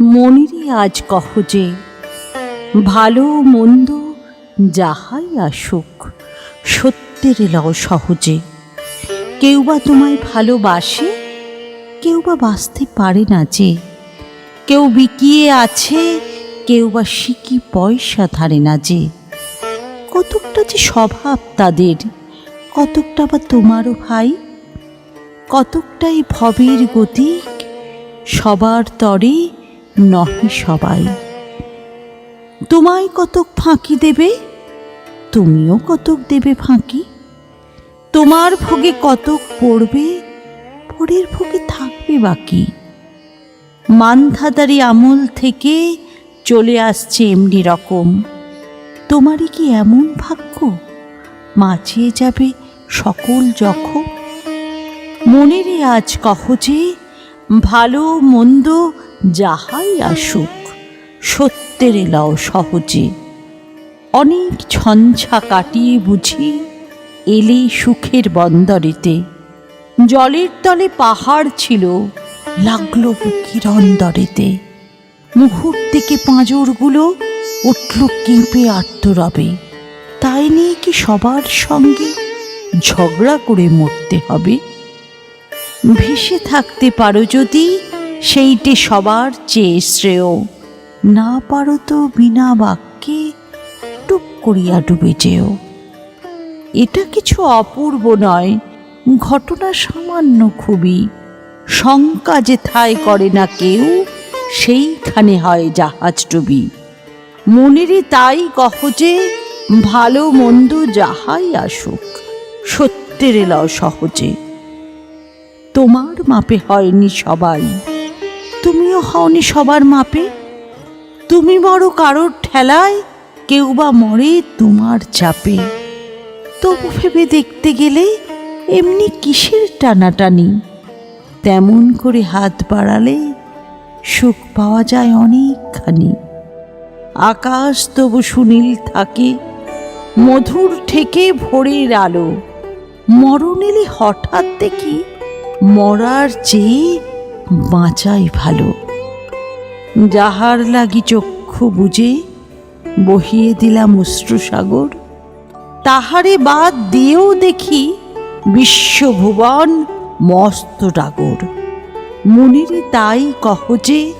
মনেরই আজ কহ যে, ভালো মন্দ যাহাই আসুক, সত্যের লও সহজে। কেউ বা তোমায় ভালোবাসে, কেউ বা বাঁচতে পারে না যে। কেউ বিকিয়ে আছে, কেউ বা শিকি পয়সা ধারে না যে। কতকটা যে স্বভাব তাদের, কতকটা বা তোমারও ভাই। কতকটাই ভবের গতিক, সবার তরে নহে সবাই। তোমায় কতক ফাঁকি দেবে? তুমিও কতক দেবে ফাঁকি? তোমার ভোগে কতক পড়বে? পরের ভোগে থাকবে বাকি। মানধাতারি আমল থেকে চলে আসছে এমনি রকম। তোমারই কি এমন ভাগ্য? মাছিয়ে যাবে সকল জখম মনেরে আজ কহ যে, ভালো মন্দ যাহাই আসুক, সত্যের লও সহজে। অনেক ঝঞ্ঝা কাটিয়ে বুঝি এলে সুখের বন্দরেতে। জলের তলে পাহাড় ছিল, লাগল বুকির অন্দরেতে। মুহূর্তেকে পাঁজরগুলো উঠল কেঁপে আত্মরবে তাই নিয়ে কি সবার সঙ্গে ঝগড়া করে মরতে হবে? ভেসে থাকতে পারো যদি সেইটে সবার চেয়ে শ্রেয়। না পারো তো বিনা বাক্যে টুক করিয়া ডুবে যেও। এটা কিছু অপূর্ব নয়, ঘটনা সামান্য খুবই। শঙ্কা যে থায় করে না কেউ, সেইখানে হয় জাহাজ ডুবি। মনেরই তাই কহ যে, ভালো মন্দ যাহাই আসুক, সত্যের এলাও সহজে। তোমার মাপে হয়নি সবাই। তুমিও হওনি সবার মাপে? তুমি বড় কারোর ঠেলায়, কেউ বা মরে তোমার চাপে। তবু ভেবে দেখতে গেলে এমনি কিসের টানাটানি? তেমন করে হাত বাড়ালে সুখ পাওয়া যায় অনেকখানি। আকাশ তবু সুনীল থাকে, মধুর ঠেকে ভোরের আলো। মরণ এলে হঠাৎ দেখি মরার চেয়ে বাঁচাই ভালো। যাহার লাগি চক্ষু বুঝে বহিয়ে দিলাম অশ্রুসাগর, তাহারে বাদ দিয়েও দেখি বিশ্বভুবন মস্ত ডাগর। মনিরে তাই কহ যে,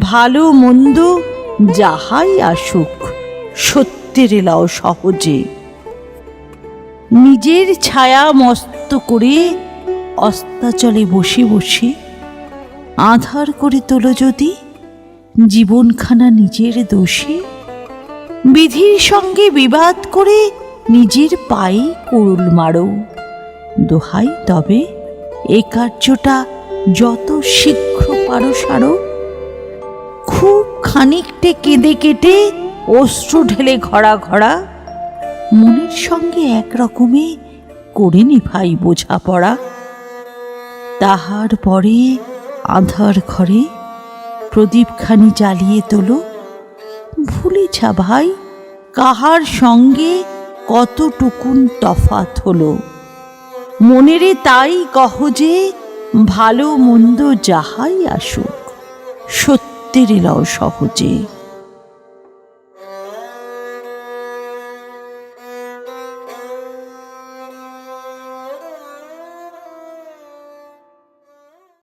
ভালো মন্দ যাহাই আসুক, সত্যের লাও সহজে। নিজের ছায়া মস্ত করে অস্তাচলে বসে বসে আধার করে তোলো যদি, জীবনখানা নিজের দোষে। বিধির সঙ্গে বিবাদ করে নিজের পায়ে কুড়ুল মারো। দোহাই, তবে এ কার্যটা যত শীঘ্র পারো সারো। খুব খানিকটে কেঁদে কেটে অস্ত্র ঢেলে ঘড়া ঘড়া। মনের সঙ্গে এক রকমে করে নি ভাই বোঝাপড়া। তাহার পরে আধার ঘরে প্রদীপখানি জ্বালিয়ে তোলো। ভুলেছা ভাই, কাহার সঙ্গে কতটুকুন তফাত হলো। মনেরে তাই কহ যে, ভালো মন্দ যাহাই আসুক, সত্যের লও সহজে।